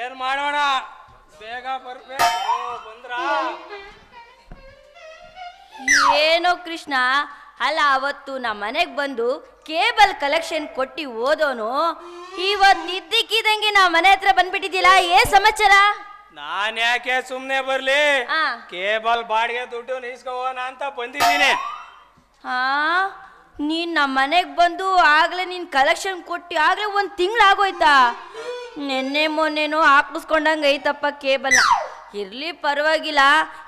ಏನ್ ಮಾಡೋಣ? ಬೇಗ ಬರ್ಬೇಕು. ಏನೋ ಕೃಷ್ಣ, ಅಲ್ಲ, ಅವತ್ತು ನಮ್ಮ ಮನೆಗೆ ಬಂದು ಕೇಬಲ್ ಕಲೆಕ್ಷನ್ ಕೊಟ್ಟು ಓದೋನು ಇವತ್ತು ನಿದ್ದಿಕ್ಕಿದಂಗೆ ನಾ ಮನೆ ಹತ್ರ ಬಂದ್ಬಿಟ್ಟಿದ್ದಿಲ್ಲ ಏ ಸಮಾಚಾರ? ನಾನ್ ಯಾಕೆ ಸುಮ್ನೆ ಬರ್ಲಿ? ಆ. ಕೇಬಲ್ ಬಾಡಿಗೆ ದುಡ್ಡು ನೀಸ್ಕೋಣ ಅಂತ ಬಂದಿದ್ದೀನಿ. ಹಾ ನೀನ್ ನಮ್ಮ ಮನೆಗೆ ಬಂದು ಆಗ್ಲೇ ನೀನ್ ಕಲೆಕ್ಷನ್ ಕೊಟ್ಟು ಆಗ್ಲೇ ಒಂದು ತಿಂಗಳಾಗೋಯ್ತಾ? ನಿನ್ನೆ ಮೊನ್ನೆನೋ ಹಾಕಿಸ್ಕೊಂಡಂಗ ಐತಪ್ಪ ಕೇಬಲ್. ಇರ್ಲಿ ಪರವಾಗಿಲ್ಲ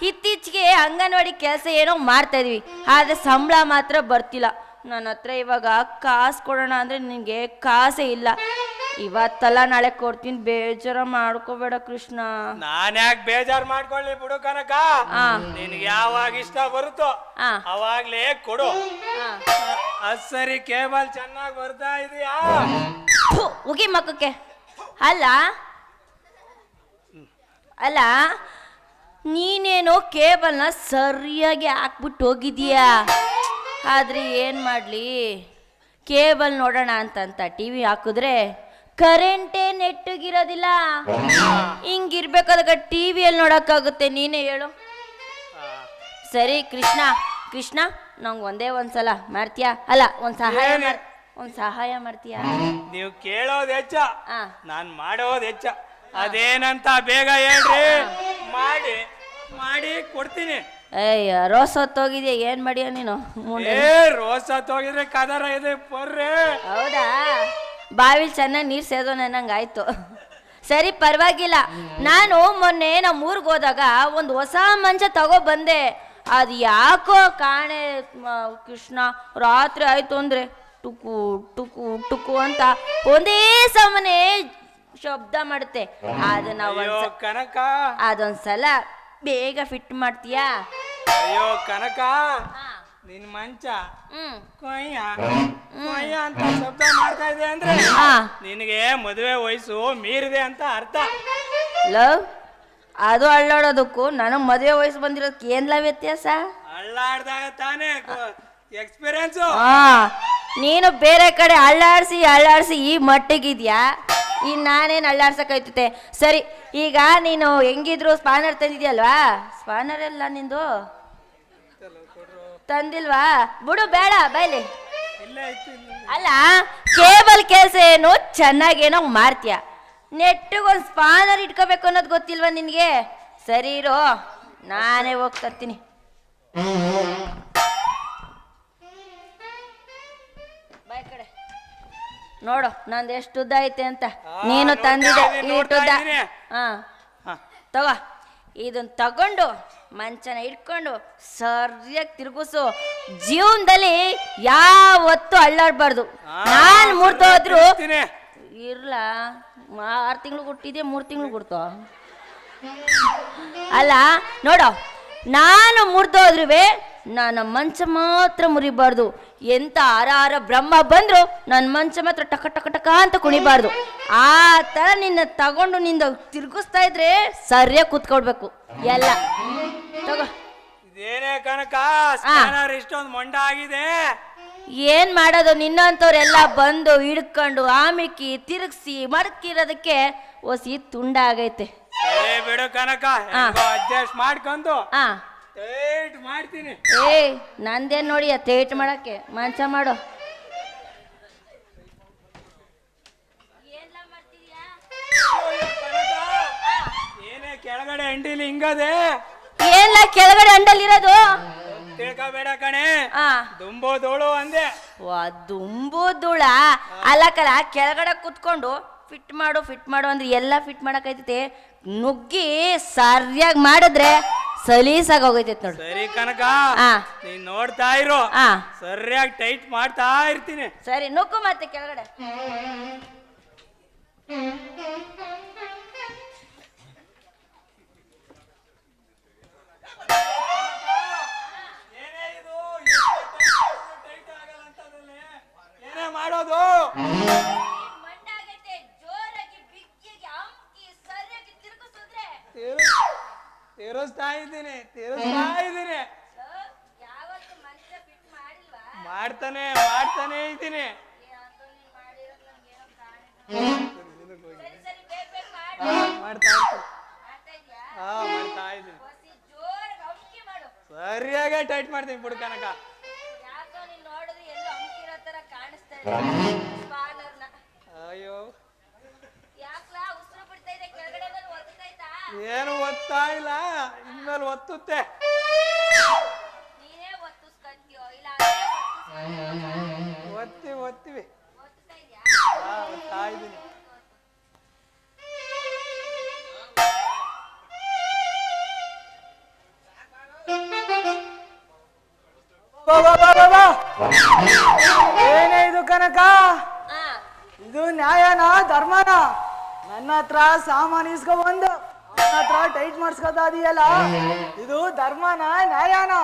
ಇತ್ತೀಚೆಗೆ ಅಂಗನವಾಡಿ ಕೆಲಸ ಏನೋ ಮಾಡ್ತಾ ಇದೀವಿ. ಆದ್ರೆ ಸಂಬಳ ಮಾತ್ರ ಬರ್ತಿಲ್ಲ. ನನ್ನ ಹತ್ರ ಇವಾಗ ಕಾಸು ಕೊಡೋಣ ಅಂದ್ರೆ ನಿನಗೆ ಕಾಸೇ ಇಲ್ಲ. ಇವತ್ತಲ್ಲ ನಾಳೆ ಕೊಡ್ತೀನಿ ಬೇಜಾರ ಮಾಡ್ಕೋಬೇಡ ಕೃಷ್ಣ. ನಾನ್ ಯಾಕೆ ಬೇಜಾರ್ ಮಾಡ್ಕೊಳ್ಳಿ ಬಿಡು ಕನಕ. ಆ. ನಿನ್ಗೆ ಯಾವಾಗ ಇಷ್ಟ ಬರುತ್ತೋ ಆ. ಅವಾಗ್ಲೇ ಕೊಡು. ಅದ್ ಸರಿ ಕೇಬಲ್ ಚೆನ್ನಾಗಿ ಬರ್ತಾ ಇದೀಯಾ? ಥು, ಉಗಿ ಮಕ್ಕಕ್ಕೆ ಅಲ್ಲ ಅಲ್ಲ ನೀನೇನೋ ಕೇಬಲ್ನ ಸರಿಯಾಗಿ ಹಾಕ್ಬಿಟ್ಟು ಹೋಗಿದ್ಯಾ ಆದ್ರೆ ಏನು ಮಾಡಲಿ? ಕೇಬಲ್ ನೋಡೋಣ ಅಂತಂತ ಟಿ ವಿ ಹಾಕಿದ್ರೆ ಕರೆಂಟೇ ನೆಟ್ಟಗಿರೋದಿಲ್ಲ. ಹಿಂಗಿರ್ಬೇಕಾದಾಗ ಟಿ ವಿಯಲ್ಲಿ ನೋಡೋಕ್ಕಾಗುತ್ತೆ. ನೀನೇ ಹೇಳು. ಸರಿ ಕೃಷ್ಣ ಕೃಷ್ಣ ನಂಗೆ ಒಂದೇ ಒಂದ್ಸಲ ಮಾಡ್ತೀಯ? ಅಲ್ಲ ಒಂದು ಸಹಾಯ? ಮಾಡ್ ಒಂದು ಸಹಾಯ ಮಾಡ್ತೀಯಾ? ನೀವು ಕೇಳೋದು ಹೆಚ್ಚ ಆ. ನಾನ್ ಮಾಡೋದ್ ಹೆಚ್ಚ. ಅದೇನಂತ ಬೇಗ ಹೇಳ್ರಿ. ಮಾಡಿ ಮಾಡಿ ಕೊಡ್ತೀನಿ. ಏಯ್ ರೋಸ್ ಹೊತ್ತೋಗಿದ್ಯಾ? ಏನ್ ಮಾಡಿಯ ನೀನು? ಏ ರೋಸ್ ಹೋಗಿದ್ರೆ ಕದರ ಇದೆ ಪೊರ್ರೆ ಹೌದಾ? ಬಾವಿಲ್ ಚೆನ್ನಾಗಿ ನೀರು ಸೇದೋ ನಂಗೆ ಆಯ್ತು ಸರಿ ಪರವಾಗಿಲ್ಲ. ನಾನು ಮೊನ್ನೆ ನಮ್ಮ ಊರಿಗೆ ಹೋದಾಗ ಒಂದು ಹೊಸ ಮಂಚ ತಗೋ ಬಂದೆ. ಅದು ಯಾಕೋ ಕಾಣೆ ಕೃಷ್ಣ ರಾತ್ರಿ ಆಯ್ತು ಅಂದ್ರೆ ಟುಕು ಟುಕು ಟುಕು ಅಂತ ಒಂದೇ ಸಮನೆ ಶಬ್ದ ಮಾಡುತ್ತೆ. ಅದನ್ನ ಕನಕ. ಅದೊಂದ್ಸಲ ಬೇಗ ಫಿಟ್ ಮಾಡ್ತೀಯಾ? ಅಯ್ಯೋ ಕನಕ. ನಿನ್ ಮಂಚ. ಹ್ಮ್. ಕೊಯ್ಯ. ಕೊಯ್ಯ ಅಂತ ಶಬ್ದ ಮಾಡ್ತಾ ಇದೆ ಅಂದ್ರೆ ಆ ನಿನಗೆ ಮದುವೆ ವಯಸ್ಸು ಮೀರಿದೆ ಅಂತ ಅರ್ಥ. ಲವ್? ಅದು ಅಳ್ಳಾಡೋದಕ್ಕೂ ನನಗೆ ಮದುವೆ ವಯಸ್ಸು ಬಂದಿರೋದಕ್ಕೆ ಏನ್ಲ ವ್ಯತ್ಯಾಸ? ಅಳ್ಳಾಡ್ದಾಗ ತಾನೇ ಎಕ್ಸ್ಪೀರಿಯನ್ಸ್ ಆ ನೀನು ಬೇರೆ ಕಡೆ ಅಳ್ಳಾಡ್ಸಿ ಅಳ್ಳಾಡ್ಸಿ ಈ ಮಟ್ಟಿಗಿದ್ಯಾ? ಈ ನಾನೇನು ಅಳ್ಳಾಡ್ಸಕ್ಕಾಯ್ತತೆ? ಸರಿ ಈಗ ನೀನು ಹೆಂಗಿದ್ರು ಸ್ಪಾನರ್ ತಂದಿದ್ಯಲ್ವಾ? ಸ್ಪಾನರ್ ಎಲ್ಲ ನಿಂದು? ತಂದಿಲ್ವಾ? ಬಿಡು ಬೇಡ ಬೈಲಿ. ಅಲ್ಲ ಕೇಬಲ್ ಕೆಲಸ ಏನು? ಚೆನ್ನಾಗೇನೋ ಮಾಡ್ತೀಯ ನೆಟ್ಟಿಗೊಂದು ಸ್ಪಾನರ್ ಇಟ್ಕೋಬೇಕು ಅನ್ನೋದು ಗೊತ್ತಿಲ್ವಾ ನಿನಗೆ? ಸರಿ ಇರೋ ನಾನೇ ಹೋಗ್ತೀನಿ ತರ್ತೀನಿ. ಬಾಯ್ ಕಡೆ. ನೋಡು ನಂದು ಎಷ್ಟು ಉದ್ದ ಐತೆ ಅಂತ. ನೀನು ತಂದಿದೆ ಇಷ್ಟು ಉದ್ದ. ಹ. ತಗೋ ಇದನ್ನ ತಗೊಂಡು ಮಂಚನ ಇಟ್ಕೊಂಡು ಸರಿಯಾಗಿ ತಿರುಗಿಸು. ಜೀವನದಲ್ಲಿ ಯಾವತ್ತೂ ಅಳ್ಳಾಡ್ಬಾರ್ದು. ನಾನು ಮೂರ್ತ ಹೋದ್ರು. ಇರ್ಲ ಆರು ತಿಂಗಳು ಹುಟ್ಟಿದೆ ಮೂರು ತಿಂಗಳು ಕೊಡ್ತು ಅಲ್ಲ ನೋಡು ನಾನು ಮುರಿದೋದ್ರುವೆ ನನ್ನ ಮಂಚ ಮಾತ್ರ ಮುರಿಬಾರ್ದು. ಎಂತ ಆರ ಆರ ಬ್ರಹ್ಮ ಬಂದ್ರು ನನ್ನ ಮಂಚ ಮಾತ್ರ ಟಕ ಟಕ ಟಕ ಅಂತ ಕುಣಿಬಾರ್ದು. ಆ ತರ ನಿನ್ನ ತಗೊಂಡು ನಿಂದ ತಿರುಗಿಸ್ತಾ ಇದ್ರೆ ಸರಿಯಾಗಿ ಕೂತ್ಕೊಳ್ಬೇಕು. ಎಲ್ಲ. ತಗೋ. ಇದೇನೇ ಕನಕ? ಸ್ಕ್ಯಾನರ್ ಇಷ್ಟೊಂದು ಮೊಂಡ ಆಗಿದೆ. ಏನ್ ಮಾಡೋದು? ನಿನ್ನಂಥವ್ರೆಲ್ಲ ಬಂದು ಹಿಡ್ಕೊಂಡು ಆಮಿಕಿ ತಿರುಗಿಸಿ ಮಡಕಿರೋದಕ್ಕೆ ಒಸಿ ತುಂಡ ಆಗೈತೆ. ಏ ಬಿಡು ಕನಕ. ಅಡ್ಜಸ್ಟ್ ಮಾಡ್ಕೊಂಡು ಆ. ಟೇಟ್ ಮಾಡ್ತೀನಿ. ಏ ನಂದೇನ್ ನೋಡಿ ತೇಟ್ ಮಾಡಕ್ಕೆ? ಮಂಚ ಮಾಡು. ಏನೇ ಕೆಳಗಡೆ ಅಂಡಿಲಿ ಹಿಂಗದೆ. ಏನ್ಲ ಕೆಳಗಡೆ ಅಂಡಲ್ಲಿರೋದು? ತಿಳ್ಕೊಬೇಡ ಕಣೆ. ಆ. ದುಂಬೋದೋಳು ಅಂದೆ. ವಾ ಕೆಳಗಡೆ ಕುತ್ಕೊಂಡು ಫಿಟ್ ಮಾಡು ಫಿಟ್ ಮಾಡು ಅಂದ್ರೆ ಎಲ್ಲ ಫಿಟ್ ಮಾಡಕ್ಕೈತೈತೆ ನುಗ್ಗಿ ಸರಿಯಾಗಿ ಮಾಡಿದ್ರೆ ಸಲೀಸಾಗಿ ಹೋಗೈತೈತೆ ನೋಡು. ಸರಿ ಕನಕ ಆ. ನೀನ್ ನೋಡ್ತಾ ಇರು. ಆ. ಸರಿಯಾಗಿ ಟೈಟ್ ಮಾಡ್ತಾ ಇರ್ತೀನಿ. ಸರಿ ನುಗ್ಗು ಮತ್ತೆ ಕೆಳಗಡೆ. ಮಾಡ್ತಾನೆ ಮಾಡ್ತಾನೆ ಇದ್ದೀನಿ. ಮಾಡ್ತಾ ಹಾ ಮಾಡ್ತಾ ಇದ್ದೀನಿ. ಸರಿಯಾಗಿ ಟೈಟ್ ಮಾಡ್ತೀನಿ ಬಿಡು ಕನಕ. ಅಯ್ಯೋ. ಏನು ಒತ್ತಾ ಇಲ್ಲ ಇನ್ಮೇಲೆ ಒತ್ತುತ್ತೆ. ಒತ್ತಿ ಒತ್ತಿವಿ ಇದ್ದೀನಿ. ಬಾ, ಬಾ, ಬಾ, ಬಾ, ಬಾ. ಏನೇ ಇದು ಕನಕ? ಇದು ನ್ಯಾಯನಾ ಧರ್ಮನ? ನನ್ನ ಹತ್ರ ಸಾಮಾನು ಇಸ್ಕೊಬಂದು ನನ್ನ ಹತ್ರ ಟೈಟ್ ಮಾಡಿಸ್ಕೊತಾ ಇದೆಯಲ್ಲ? ಇದು ಧರ್ಮನ ನ್ಯಾಯನ?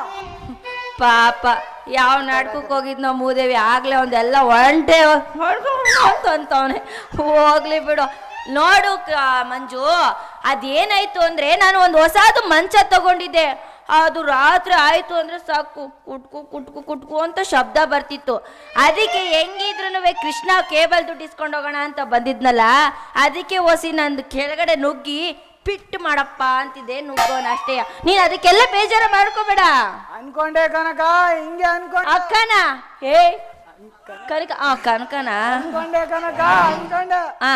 ಪಾಪ. ಯಾವ ನಾಟಕಕ್ಕೆ ಹೋಗಿದ್ನೋ ಮೂದೇವಿ, ಆಗಲೇ ಒಂದೆಲ್ಲ ಒಂಟೆ ಅಂತ ಅಂತವನೆ. ಹೋಗ್ಲಿ ಬಿಡು. ನೋಡು ಮಂಜು, ಅದೇನಾಯ್ತು ಅಂದ್ರೆ ನಾನು ಒಂದು ಹೊಸದು ಮಂಚ ತಗೊಂಡಿದ್ದೆ. ಅದು ರಾತ್ರಿ ಆಯ್ತು ಅಂದ್ರೆ ಸಾಕು. ಕುಟ್ಕು ಕುಟ್ಕು ಕುಟ್ಕು ಅಂತ ಶಬ್ದ ಬರ್ತಿತ್ತು. ಅದಕ್ಕೆ ಹೆಂಗಿದ್ರು ಕೃಷ್ಣ ಕೇಬಲ್ ದುಡ್ಡು ಇಸ್ಕೊಂಡು ಹೋಗೋಣ ಅಂತ ಬಂದಿದ್ನಲ್ಲ, ಅದಕ್ಕೆ ಒಸಿ ನಂದು ಕೆಳಗಡೆ ನುಗ್ಗಿ ಪಿಟ್ ಮಾಡಪ್ಪ ಅಂತಿದೆ ನುಗ್ಗೋನ ಅಷ್ಟೇ. ನೀನ್ ಅದಕ್ಕೆಲ್ಲ ಬೇಜಾರ ಮಾಡ್ಕೋಬೇಡ. ಅನ್ಕೊಂಡೆ ಕನಕ ಹಿಂಗೆ ಅನ್ಕೊಂಡೆ. ಅಕ್ಕನ? ಏ ಕನಕ ಆ ಕನಕನ? ಅನ್ಕೊಂಡೆ ಕನಕ ಅನ್ಕೊಂಡೆ. ಆ.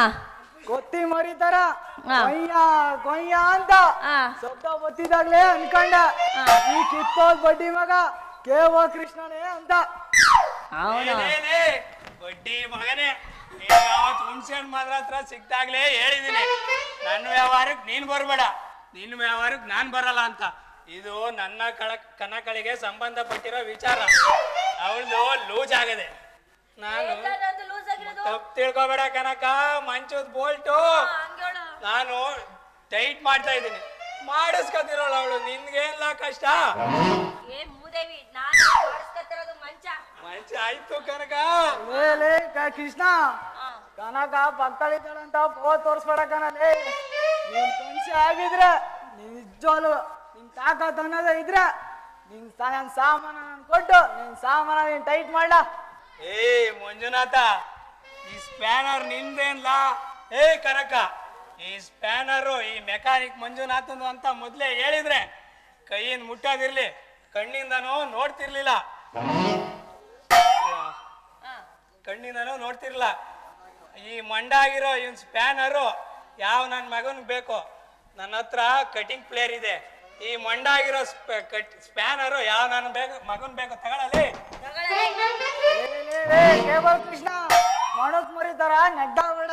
ಕೊತ್ತಿ ಮರಿತಾರ. ಕೊಯ್ಯ ಕೊಯ್ಯ ಅಂತ. ಆ. ಶಬ್ದ ಗೊತ್ತಿದಾಗ್ಲೇ ಅನ್ಕೊಂಡ. ಈ ಕಿತ್ತೋದ್ ಬಡ್ಡಿ ಮಗ ಕೇವ ಕೃಷ್ಣನೇ ಅಂತ. ಅವನು? ಬಡ್ಡಿ ಮಗನೇ. ಹುಣ್ಸೆ ಹಣ್ಣು ಮಾತ್ರ ಹತ್ರ ಸಿಕ್ತಾಗ್ಲೇ ಹೇಳಿದೀನಿ. ನನ್ನ ವ್ಯವಹಾರಕ್ಕೆ ನೀನ್ ಬರ್ಬೇಡ. ನಿನ್ನ ವ್ಯವಹಾರಕ್ಕೆ ನಾನ್ ಬರಲ್ಲ ಅಂತ. ಇದು ನನ್ನ ಕಳ ಕನಕಳಿಗೆ ಸಂಬಂಧಪಟ್ಟಿರೋ ವಿಚಾರ. ಅವಳದು ಲೂಸ್ ಆಗದೆ. ನಾನು ತಪ್ಪು ತಿಳ್ಕೊಬೇಡ ಕನಕ ಮಂಚದ ಬೋಲ್ಟು. ನಾನು ಟೈಟ್ ಮಾಡ್ತಾ ಇದ್ದೀನಿ. ಮಾಡಿಸ್ಕೊತಿರೋಳು ಅವಳು. ನಿನ್ಗೇನಿಲ್ಲ ಕಷ್ಟ ಏ ಮೂದೇವಿ ನಾನು ಮಾಡಿಸ್ಕೊತಿರೋದು ಮಂಚ ಆಯ್ತು ಕನಕ. ಲೇ ಕೃಷ್ಣ ಕನಕ ಭಕ್ತಳಿದ್ದಾಳಂತ ಪೋ ತೋರಿಸ್ಬೇಡ ಕಣಲೇ. ನೀನ್ ಮನುಷ್ಯ ಆಗಿದ್ರೆ ನೀನ್ ನಿಜವಾಲು ನಿನ್ ತಾಕತ್ ಅನ್ನೋದೇ ಇದ್ರೆ ನಿನ್ ನನ್ ಸಾಮಾನ ನಾನು ಕೊಟ್ಟು ನಿನ್ ಸಾಮಾನ ನೀನ್ ಟೈಟ್ ಮಾಡ್ಲ. ಏ ಮಂಜುನಾಥ ಈ ಸ್ಪ್ಯಾನರ್ ನಿಂದೇನ್ಲ? ಏ ಕನಕ ಈ ಸ್ಪ್ಯಾನರು ಈ ಮೆಕ್ಯಾನಿಕ್ ಮಂಜುನಾಥನು ಅಂತ ಮೊದ್ಲೇ ಹೇಳಿದ್ರೆ ಕೈಯಿಂದ ಮುಟ್ಟೋದಿರ್ಲಿ ಕಣ್ಣಿಂದನೂ ನೋಡ್ತಿರ್ಲಿಲ್ಲ. ಕಣ್ಣಿಂದನೂ ನೋಡ್ತಿರ್ಲ. ಈ ಮಂಡಾಗಿರೋ ಇವನ್ ಸ್ಪ್ಯಾನರು ಯಾವ ನನ್ನ ಮಗನಿಗೆ ಬೇಕು? ನನ್ನ ಹತ್ರ ಕಟಿಂಗ್ ಪ್ಲೇಯರ್ ಇದೆ. ಈ ಮಂಡಾಗಿರೋ ಸ್ಪ್ಯಾನರು ಯಾವ ನನ್ನ ಬೇಕು ಮಗನ್ ಬೇಕು ತಗೊಳ್ಳಲಿ ಕೃಷ್ಣ ಮಣಕ್ ಮರಿತಾರ ನೆಡ್ಡ ಬೇಡ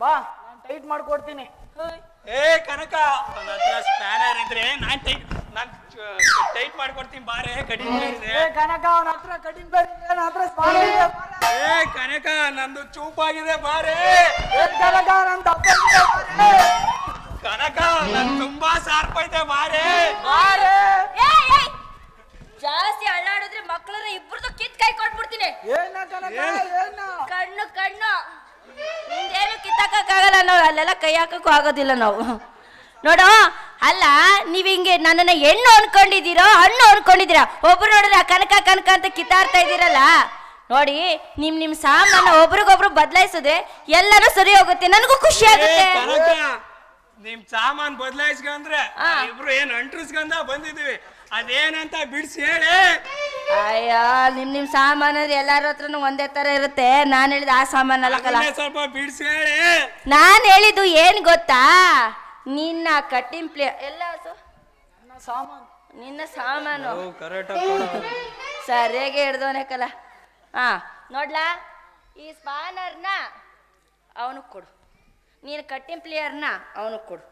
ಬಾ, ನಾನು ಟೈಟ್ ಮಾಡ್ಕೊಡ್ತೀನಿ. ಏ ಕನಕ ನನ್ನ ಹತ್ರ ಸ್ಪ್ಯಾನರ್ ಇದ್ರೆ ನಾನ್ ಟೈಟ್ ನಾನ್ ಟೈಟ್ ಮಾಡ್ಕೊಡ್ತೀನಿ ಬಾರೆ ಕಡಿಮೆ ಇದೆ ಏ ಕನಕ ಅವನ ಹತ್ರ ಕಡಿಮೆ ಬೇರೆ ಹತ್ರ ಸ್ಪಾನ್ ಇದೆ ಬಾರೆ. ಏ ಕನಕ ನಂದು ಚೂಪಾಗಿದೆ ಬಾರೆ ಏ ಕನಕ ನನ್ ದಪ್ಪ ಇದೆ ಬಾರೆ. ಕನಕ ನನ್ ತುಂಬಾ ಸಾರ್ಪೈತೆ ಬಾರೆ ಬಾರೆ. ಏಯ್, ಏಯ್! ಜಾಸ್ತಿ ಅಳ್ಳಾಡಿದ್ರೆ ಮಕ್ಕಳನ್ನ ಇಬ್ಬರದು ಕಿತ್ ಕೈ ಕೊಟ್ಬಿಡ್ತೀನಿ ಏನ ಕನಕ ಏನ ಕಣ್ಣು ಕಣ್ಣು ನಿಂದೇನು ಕಿತ್ತಾಕಕ್ಕಾಗಲ್ಲ ನಾವು ಅಲ್ಲೆಲ್ಲ ಕೈ ಹಾಕಕ್ಕೂ ಆಗೋದಿಲ್ಲ ನಾವು. ನೋಡು ಅಲ್ಲ ನೀವು ಹಿಂಗೆ ನನ್ನನ್ನ ಹೆಣ್ಣು ಅನ್ಕೊಂಡಿದ್ದೀರೋ ಹಣ್ಣು ಅನ್ಕೊಂಡಿದ್ದೀರಾ? ಒಬ್ರು ನೋಡಿದ್ರೆ ಕನಕ ಕನಕ ಅಂತ ಕಿತ್ತಾಡ್ತಾ ಇದ್ದೀರಲ್ಲ? ನೋಡಿ ನಿಮ್ ನಿಮ್ ಸಾಮಾನ ಒಬ್ರಿಗೊಬ್ರು ಬದಲಾಯಿಸಿದ್ರೆ ಎಲ್ಲರೂ ಸರಿ ಹೋಗುತ್ತೆ ನನಗೂ ಖುಷಿ ಆಗುತ್ತೆ. ನಿಮ್ ಸಾಮಾನ್ ಬದಲಾಯಿಸ್ಕೊಂಡ್ರೆ. ಇಬ್ರು ಏನ್ ಅಂಟ್ರಿಸ್ಕೊಂಡ ಬಂದಿದೀವಿ ಅದೇನಂತ ಬಿಡ್ಸಿ ಹೇಳಿ. ಅಯ್ಯೋ ನಿಮ್ ನಿಮ್ ಸಾಮಾನು ಅಂದ್ರೆ ಎಲ್ಲಾರ ಹತ್ರನು ಒಂದೇ ತರ ಇರುತ್ತೆ. ನಾನ್ ಹೇಳಿದ ಆ ಸಾಮಾನು ಅಲ್ಲ ಸ್ವಲ್ಪ ಬಿಡಿಸಿ ಹೇಳಿ ನಾನ್ ಹೇಳಿದ್ದು ಏನ್ ಗೊತ್ತಾ? ನಿನ್ನ ಕಟ್ಟಿಂಗ್ ಪ್ಲೇ ಎಲ್ಲ ಸು- ನನ್ನ ಸಾಮಾನು. ನಿನ್ನ ಸಾಮಾನು. ಸರಿಯಾಗಿ ಹಿಡ್ದವನೇಕಲ್ಲ ಹಾ ನೋಡ್ಲಾ? ಈ ಸ್ಪಾನರ್ನ ಅವನಿಗೆ ಕೊಡು. ನೀನು ಕಟ್ಟಿಂಗ್ ಪ್ಲೇಯರ್ನ ಅವನಿಗೆ ಕೊಡು.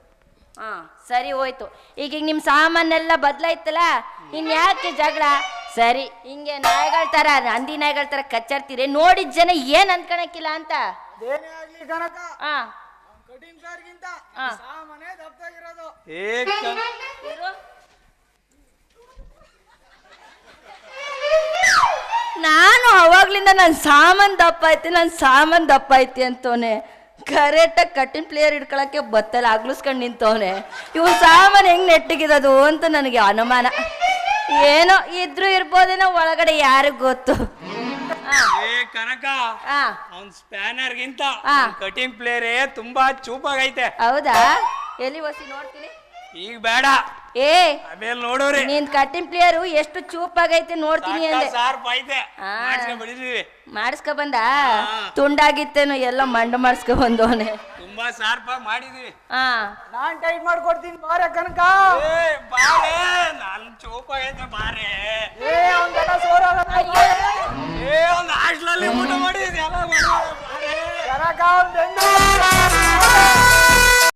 ಹಾ ಸರಿ ಹೋಯ್ತು. ಈಗೀಗ ಈಗ ನಿಮ್ಮ ಸಾಮಾನೆಲ್ಲ ಬದಲಾಯ್ತಲ್ಲ? ಇನ್ಯಾಕೆ ಜಗಳ? ಸರಿ ಹಿಂಗೆ ನಾಯಿಗಳ ತರ ಹಂದಿ ನಾಯಿಗಳ ತರ ಕಚ್ಚರ್ತೀರಿ. ನೋಡಿದ ಜನ ಏನು ಅನ್ಕೊಳಕಿಲ್ಲ ಅಂತ? ಅದೇನೇ ಆಗ್ಲಿ ಕನಕ ಹಾ ಕಟಿಂಗ್ ಪ್ಲೇಯರ್ಗಿಂತ ಆ. ಸಾಮಾನೇ ದಪ್ಪಾಗಿರೋದು ಏ ಕನ- ಇರು. ನಾನು ಅವಾಗ್ಲಿಂದ ನನ್ನ ಸಾಮಾನ್ ದಪ್ಪ ಐತಿ ನನ್ನ ಸಾಮಾನ್ ದಪ್ಪ ಐತಿ ಅಂತವನೆ. ಕರೆಕ್ಟಾಗಿ ಕಟ್ಟಿನ ಪ್ಲೇಯರ್ ಇಟ್ಕೊಳಕ್ಕೆ ಬತ್ತಲ್ಲ ಅಗ್ಲಿಸ್ಕೊಂಡು ನಿಂತವನೆ. ಇವು ಸಾಮಾನ್ ಹೆಂಗ್ ನೆಟ್ಟಿಗಿರೋದು ಅಂತ ನನಗೆ ಅನುಮಾನ. ಏನೋ ಇದ್ರು ಇರ್ಬೋದೇನೋ ಒಳಗಡೆ ಯಾರಿಗ್ ಗೊತ್ತು. ಏ ಕನಕ ಆ, ಅವ್ನ್ ಸ್ಪ್ಯಾನರ್ಗಿಂತ ಆ. ಕಟಿಂಗ್ ಪ್ಲೇರೇ ತುಂಬಾ ಚೂಪಾಗೈತೆ. ಹೌದಾ? ಎಲ್ಲಿ ಒಸಿ ನೋಡ್ತೀನಿ? ಈಗ ಬೇಡ. ಏ ಆಮೇಲೆ ನೋಡೋರಿ. ನಿನ್ ಕಟಿಂಗ್ ಪ್ಲೇಯರು ಎಷ್ಟು ಚೂಪಾಗೈತೆ ನೋಡ್ತೀನಿ ಅಂದೆ. ಸಾರ್ ಐತೆ. ಆ. ಮಾಡ್ಸ್ಕೊಂಡ್ ಬಿಡಿದೀವಿ ಮಾಡಿಸ್ಕೊ ಬಂದ? ತುಂಡಾಗಿತ್ತೇನು ಎಲ್ಲ ಮಂಡ ಮಾಡಿಸ್ಕೊ ಬಂದವನೆ. ತುಂಬಾ ಸಾರ್ಪ ಮಾಡಿದ್ವಿ. ಹಾ. ನಾನ್ ಟೈಟ್ ಮಾಡ್ಕೊಡ್ತೀನಿ ಬಾರೆ ಕನಕ. ಏ ಬಾರೆ ನನ್ ಚೋಪ ಐತೆ ಬಾರೆ. ಏ ಒಂದೆಲ್ಲ ಸೋರ ಏ ಒಂದ್ ಹಾಸ್ಟ್ಲಲ್ಲಿ ಊಟ ಮಾಡಿ ಬಾರೆ. ಕನಕ ಒಂದ್